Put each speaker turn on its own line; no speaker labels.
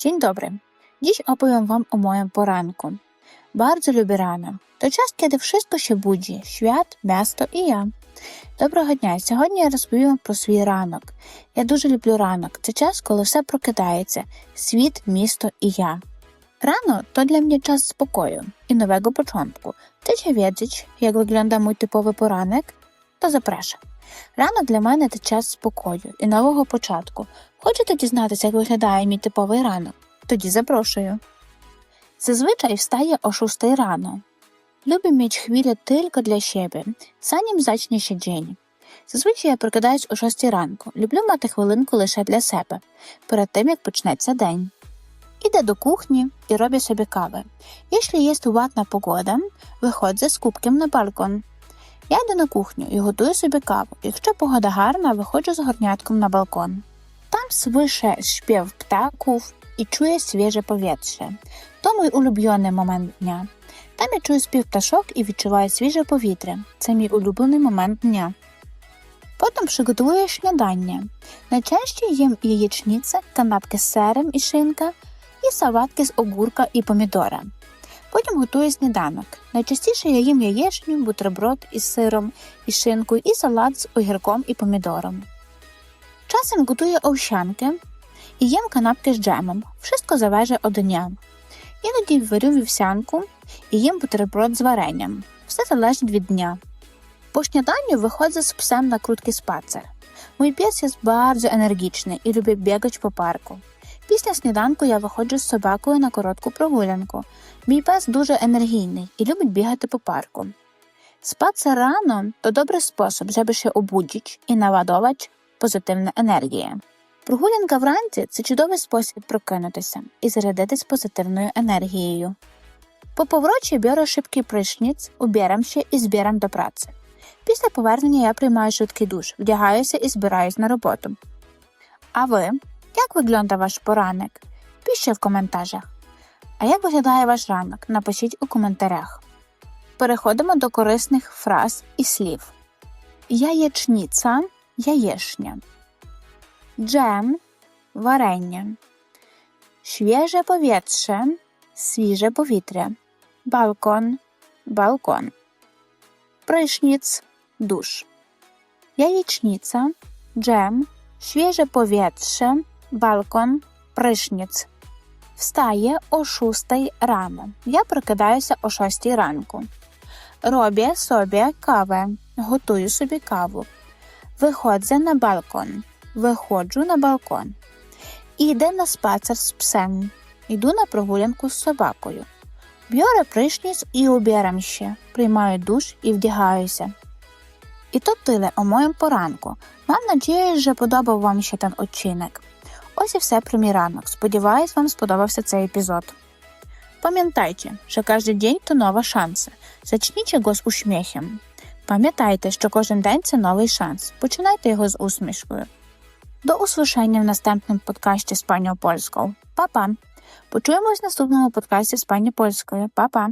Dzień dobry. Dziś opowiem Wam o moim poranku. Bardzo lubię rano. To czas, kiedy wszystko się budzi świat, miasto і я. Доброго дня! Сьогодні я розповім про свій ранок. Я дуже люблю ранок. Це час, коли все прокидається світ, місто і я. Rano to dla mnie czas spokoju i nowego początku. Chcecie wiedzieć, jak wygląda mój typowy poranek? To zapraszam. Rano для мене це час спокою і нового початку. Хочете дізнатися, як виглядає мій типовий ранок? Тоді запрошую. Зазвичай встає о 6 rano. Lubię mieć chwilę tylko dla siebie, zanim zacznie się dzień. Зазвичай я прокидаюсь о 6 ранку. Люблю мати хвилинку лише для себе, перед тим, як почнеться день. Іdę do kuchni i robię sobie kawę. Jeśli jest ładna pogoda, wychodzę z kubkiem na balkon. Я йду на кухню і готую собі каву. Якщо погода гарна, виходжу з горнятком на балкон. Там słyszę śpiew ptaków і чую свіже повітря. То мій улюблений момент дня. Там я чую спів пташок і відчуваю свіже повітря. Це мій улюблений момент дня. Потім приготую śniadanie. Найчастіше їм яєчниця, канапки з сиром і шинка, і салатки з огурка і помідора. Потім готую сніданок. Найчастіше я їм яєчню, бутерброд із сиром і шинкою і салат з огірком і помідором. Czasem gotuję owsiankę і їм канапки з джемом. Wszystko залежить od dnia. Іноді варю вівсянку і їм бутерброд з варенням. Все залежить від дня. Po śniadaniu wychodzę z psem na krótki spacer. Mój pies jest bardzo energiczny i lubi biegać po parku. Після сніданку я виходжу з собакою на коротку прогулянку. Мій пес дуже енергійний і любить бігати по парку. Спати рано to dobry sposób, żeby się obudzić і naładować pozytywną energię. Прогулянка вранці це чудовий спосіб прокинутися і зарядитись позитивною енергією. Po powrocie biorę szybki prysznic, ubieram się і збірам до праці. Після повернення я приймаю швидкий душ, вдягаюся і збираюсь на роботу. А ви? Як виглядає ваш поранок? Пишіть в коментарях. А як виглядає ваш ранок? Напишіть у коментарях. Переходимо до корисних фраз і слів. Яєчниця – яєшня. Джем – варення. Świeże powietrze – свіже повітря. Балкон – балкон. Prysznic – душ. Яєчниця – джем, świeże powietrze, балкон, prysznic. Встає о 6 рано. Я прокидаюся о 6 ранку. Роблю собі кавę. Готую собі каву. Виходжу на балкон. Виходжу на балкон. Іде на спацер з псем. Йду на прогулянку з собакою. Biorę prysznic і ubieram się. Приймаю душ і вдягаюся. І то tyle о моєму поранку. Mam nadzieję, że podobał Wam się ten odcinek. Ось і все про мій ранок. Сподіваюсь, вам сподобався цей епізод. Пам'ятайте, що кожен день то нова шанси. Зачніть його з усміхом. Пам'ятайте, що кожен день це новий шанс. Починайте його з усмішкою. До услышання в наступному подкасті з пані польською. Па-па! Почуємось в наступному подкасті з пані польською. Па-па!